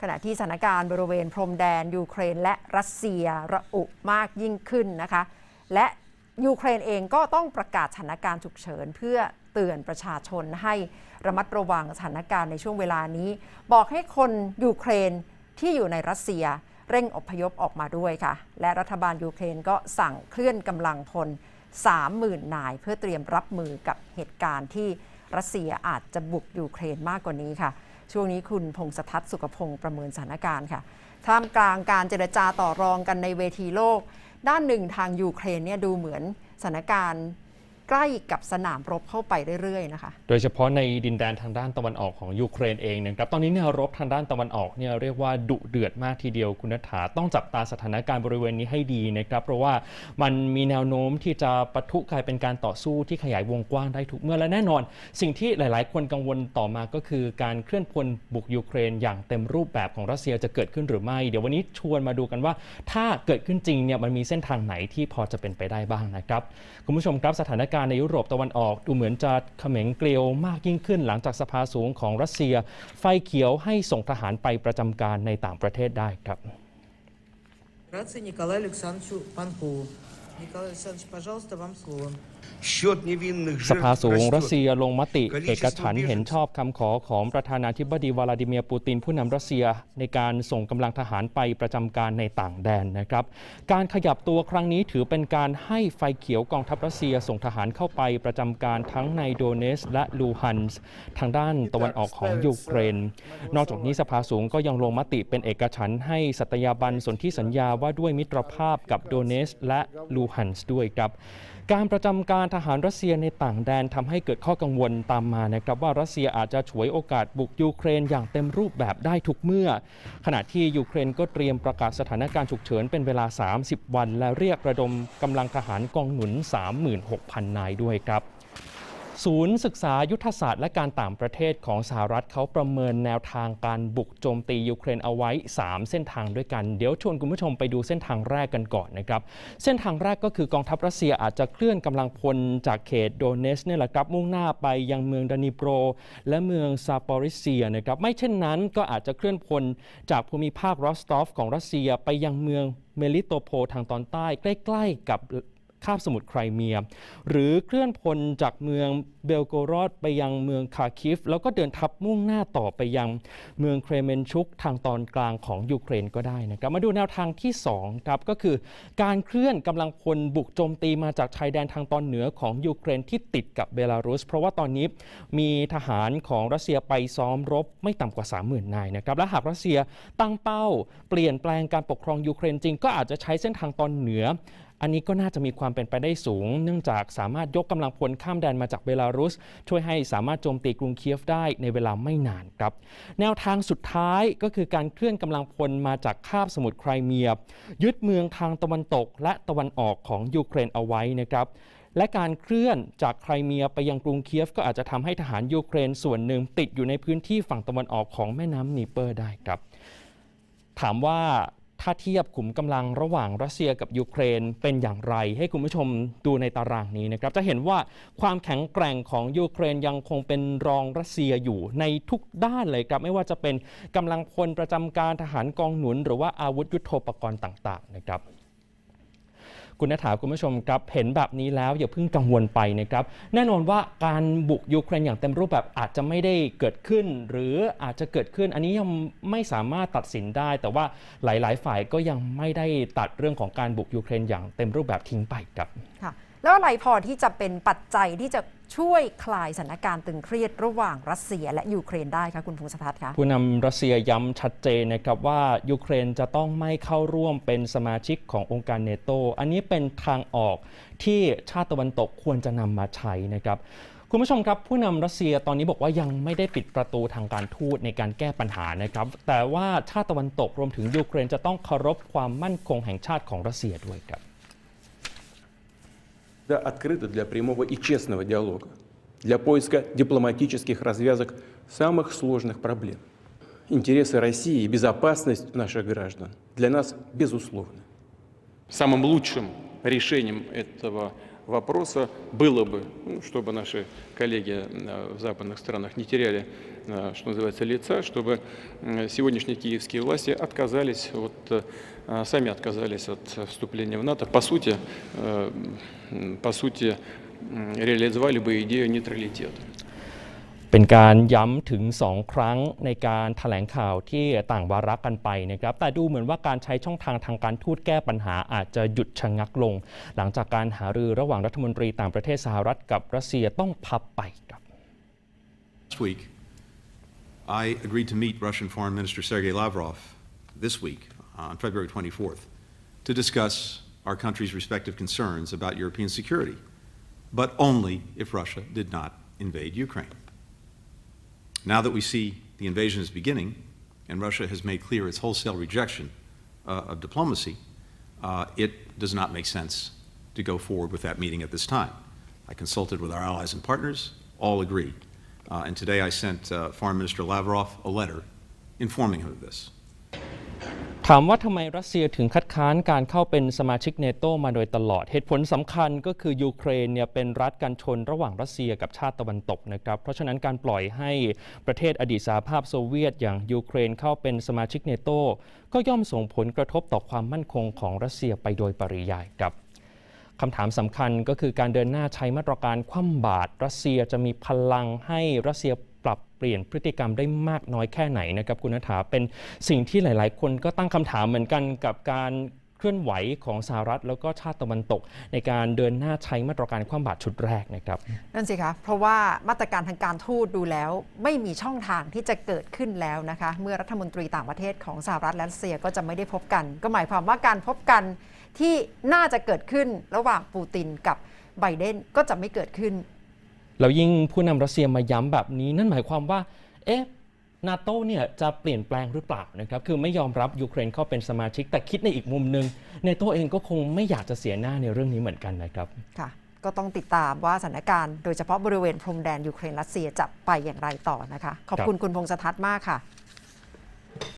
ขณะที่สถานการณ์บริเวณพรมแดน ยูเครนและรัสเซียระอุมากยิ่งขึ้นนะคะ และยูเครนเองก็ต้องประกาศสถานการณ์ฉุกเฉิน เพื่อเตือนประชาชนให้ระมัดระวังสถานการณ์ในช่วงเวลานี้ บอกให้คนยูเครนที่อยู่ในรัสเซียเร่งอพยพออกมาด้วยค่ะ และรัฐบาลยูเครนก็สั่งเคลื่อนกำลังพล 30,000 นาย เพื่อเตรียมรับมือกับเหตุการณ์ที่รัสเซียอาจจะบุกยูเครนมากกว่านี้ค่ะ ช่วงนี้คุณพงศทัตสุขพงศ์ประเมินสถานการณ์ค่ะท่ามกลางการเจรจาต่อรองกันในเวทีโลก ด้านหนึ่งทางยูเครนเนี่ยดูเหมือนสถานการณ์ ใกล้กับสนามรบเข้าไปเรื่อยๆนะคะ โดยเฉพาะในดินแดนทางด้านตะวันออกของยูเครนเองนะครับ ตอนนี้แนวรบทางด้านตะวันออกเนี่ยเรียกว่าดุเดือดมากทีเดียวคุณนัฐฐาต้องจับตาสถานการณ์บริเวณนี้ให้ดีนะครับ เพราะว่ามันมีแนวโน้มที่จะปะทุกลายเป็นการต่อสู้ที่ขยายวงกว้างได้ทุกเมื่อและแน่นอน สิ่งที่หลาย ๆ คนกังวลต่อมาก็คือการเคลื่อนพลบุกยูเครน อย่างเต็มรูปแบบของรัสเซียจะเกิดขึ้นหรือไม่ เดี๋ยววันนี้ชวนมาดูกันว่า ถ้าเกิดขึ้นจริงเนี่ยมันมีเส้นทางไหนที่พอจะเป็นไปได้บ้างนะครับคุณผู้ชมครับสถานการณ์การในยุโรปตะวันออก ดูเหมือนจะเขม็งเกลียวมากยิ่งขึ้น หลังจากสภาสูงของรัสเซีย ไฟเขียวให้ส่งทหารไปประจำการในต่างประเทศได้ครับ สภาสูงรัสเซียลงมติ เอกฉันเห็นชอบคำขอของประธานาธิบดีวลาดิเมียร์ปูตินผู้นำรัสเซียในการส่งกำลังทหารไปประจำการในต่างแดนนะครับ การขยับตัวครั้งนี้ถือเป็นการให้ไฟเขียวกองทัพรัสเซียส่งทหารเข้าไปประจำการทั้งในโดเนสและลูฮันส์ทางด้านตะวันออกของยูเครน นอกจากนี้สภาสูงก็ยังลงมติเป็นเอกฉันให้สัตยาบันสนธิสัญญาว่าด้วยมิตรภาพกับโดเนสและลูฮันส์ด้วยครับการประจำการทหารรัสเซียในต่างแดนทำให้เกิดข้อกังวลตามมานะครับว่ารัสเซียอาจจะฉวยโอกาสบุกยูเครนอย่างเต็มรูปแบบได้ทุกเมื่อ ขณะที่ยูเครนก็เตรียมประกาศสถานการณ์ฉุกเฉินเป็นเวลา 30 วัน และเรียกระดมกำลังทหารกองหนุน 36,000 นายด้วยครับ ศูนย์ศึกษายุทธศาสตร์และการต่างประเทศของสหรัฐเขาประเมินแนวทางการบุกโจมตียูเครนเอาไว้ 3 เส้นทางด้วยกัน เดี๋ยวชวนคุณผู้ชมไปดูเส้นทางแรกกันก่อนนะครับ เส้นทางแรกก็คือกองทัพรัสเซียอาจจะเคลื่อนกำลังพลจากเขตโดเนสเนี่ยแหละครับมุ่งหน้าไปยังเมืองดานิโปร และเมืองซาปอริเซียนะครับไม่เช่นนั้นก็อาจจะเคลื่อนพลจากภูมิภาครอสตอฟของรัสเซียไปยังเมืองเมลิโตโพทางตอนใต้ใกล้ ๆ กับ คาบสมุทรไครเมีย หรือเคลื่อนพลจากเมืองเบลโกรอดไปยังเมืองคาคิฟ แล้วก็เดินทัพมุ่งหน้าต่อไปยังเมืองเครเมนชุกทางตอนกลางของยูเครนก็ได้นะครับ มาดูแนวทางที่2ครับก็คือการเคลื่อนกำลังพลบุกโจมตีมาจากชายแดนทางตอนเหนือของยูเครนที่ติดกับเบลารุส เพราะว่าตอนนี้มีทหารของรัสเซียไปซ้อมรบไม่ต่ำกว่า 30,000 นายนะครับและหากรัสเซียตั้งเป้า เปลี่ยนแปลงการปกครองยูเครนจริงก็อาจจะใช้เส้นทางตอนเหนือ อันนี้ก็น่าจะมีความเป็นไปได้สูง เนื่องจากสามารถยกกำลังพลข้ามแดนมาจากเบลารุส ช่วยให้สามารถโจมตีกรุงเคียฟได้ในเวลาไม่นานครับ แนวทางสุดท้ายก็คือการเคลื่อนกำลังพลมาจากคาบสมุทรไครเมีย ยึดเมืองทางตะวันตกและตะวันออกของยูเครนเอาไว้นะครับและการเคลื่อนจากไครเมียไปยังกรุงเคียฟ ก็อาจจะทำให้ทหารยูเครนส่วนหนึ่งติดอยู่ในพื้นที่ฝั่งตะวันออกของแม่น้ำนีเปอร์ได้ครับ ถามว่า ถ้าเทียบขุมกำลังระหว่างรัสเซียกับยูเครนเป็นอย่างไร ให้คุณผู้ชมดูในตารางนี้นะครับ จะเห็นว่าความแข็งแกร่งของยูเครนยังคงเป็นรองรัสเซียอยู่ในทุกด้านเลยครับ ไม่ว่าจะเป็นกำลังพลประจำการทหารกองหนุน หรือว่าอาวุธยุโทโธปกรณ์ต่าง ๆ นะครับ คุณนัฐาคุณผู้ชมครับเห็นแบบนี้แล้วอย่าเพิ่งกังวลไปนะครับ แน่นอนว่าการบุกยูเครนอย่างเต็มรูปแบบอาจจะไม่ได้เกิดขึ้น หรืออาจจะเกิดขึ้น อันนี้ยังไม่สามารถตัดสินได้ แต่ว่าหลาย ๆ ฝ่ายก็ยังไม่ได้ตัดเรื่องของการบุกยูเครนอย่างเต็มรูปแบบทิ้งไปครับค่ะแล้วอะไรพอที่จะเป็นปัจจัยที่จะช่วยคลายสถานการณ์ตึงเครียดระหว่างรัสเซียและยูเครนได้คะคุณพงศทัศน์คะผู้นำรัสเซียย้ำชัดเจนนะครับว่ายูเครนจะต้องไม่เข้าร่วมเป็นสมาชิกขององค์การเนโตอันนี้เป็นทางออกที่ชาติตะวันตกควรจะนำมาใช้นะครับคุณผู้ชมครับ ผู้นำรัสเซียตอนนี้บอกว่ายังไม่ได้ปิดประตูทางการทูตในการแก้ปัญหานะครับ แต่ว่าชาติตะวันตกรวมถึงยูเครนจะต้องเคารพความมั่นคงแห่งชาติของรัสเซียด้วยครับ Да, открыто для прямого и честного диалога, для поиска дипломатических развязок самых сложных проблем. Интересы России и безопасность наших граждан для нас безусловны. Самым лучшим решением этого вопроса было бы, ну, чтобы наши коллеги э, в западных странах не теряли, что называется, лица, чтобы э, сегодняшние киевские власти отказались, вот, э, сами отказались от вступления в НАТО. По сути, э, м, по сути, м, реализовали бы идею нейтралитета. เป็นการย้ำถึง 2 ครั้งในการถแถลงข่าวที่ต่างวาระกันไปนะครับ แต่ดูเหมือนว่าการใช้ช่องทางทางการทูตแก้ปัญหาอาจจะหยุดชะงักลง หลังจากการหารือระหว่างรัฐมนตรีต่างประเทศสหรัฐกับรัสเซียต้องพับไปครับ Last week, I agreed to meet Russian Foreign Minister Sergei Lavrov this week, on February 24th, to discuss our countries' respective concerns about European security, but only if Russia did not invade Ukraine. Now that we see the invasion is beginning, and Russia has made clear its wholesale rejection uh, of diplomacy, uh, it does not make sense to go forward with that meeting at this time. I consulted with our allies and partners, all agree. Uh, and today I sent uh, Foreign Minister Lavrov a letter informing him of this. ถามว่าทำไมรัสเซียถึงคัดค้านการเข้าเป็นสมาชิกเนโตมาโดยตลอด เหตุผลสำคัญก็คือยูเครนเนี่ยเป็นรัฐกันชนระหว่างรัสเซียกับชาติตะวันตกนะครับ เพราะฉะนั้นการปล่อยให้ประเทศอดีตสหภาพโซเวียตอย่างยูเครนเข้าเป็นสมาชิกเนโตก็ย่อมส่งผลกระทบต่อความมั่นคงของรัสเซียไปโดยปริยายครับ คำถามสำคัญก็คือการเดินหน้าใช้มาตรการคว่ำบาตรรัสเซียจะมีพลังให้รัสเซียปรับเปลี่ยนพฤติกรรมได้มากน้อยแค่ไหนนะครับคุณนัฐาเป็นสิ่งที่หลาย ๆ คนก็ตั้งคำถามเหมือนกันกับการเคลื่อนไหวของสหรัฐแล้วก็ชาติตะวันตก ในการเดินหน้าใช้มาตรการคว่ำบาตรชุดแรกนะครับนั่นสิคะเพราะว่ามาตรการทางการทูตดูแล้ว ไม่มีช่องทางที่จะเกิดขึ้นแล้วนะคะ เมื่อรัฐมนตรีต่างประเทศของสหรัฐและรัสเซียก็จะไม่ได้พบกัน ก็หมายความว่าการพบกัน ที่น่าจะเกิดขึ้นระหว่างปูตินกับไบเดนก็จะไม่เกิดขึ้น แล้วยิ่งผู้นำรัสเซียมาย้ำแบบนี้ นั่นหมายความว่า เอ๊ะนาโตเนี่ยจะเปลี่ยนแปลงหรือเปล่านะครับ คือไม่ยอมรับยูเครนเข้าเป็นสมาชิก แต่คิดในอีกมุมหนึ่งเนโตเองก็คงไม่อยากจะเสียหน้าในเรื่องนี้เหมือนกันนะครับค่ะก็ต้องติดตามว่าสถานการณ์โดยเฉพาะบริเวณพรมแดนยูเครนรัสเซียจะไปอย่างไรต่อนะคะ ขอบคุณคุณพงษ์สทัศน์มากค่ะ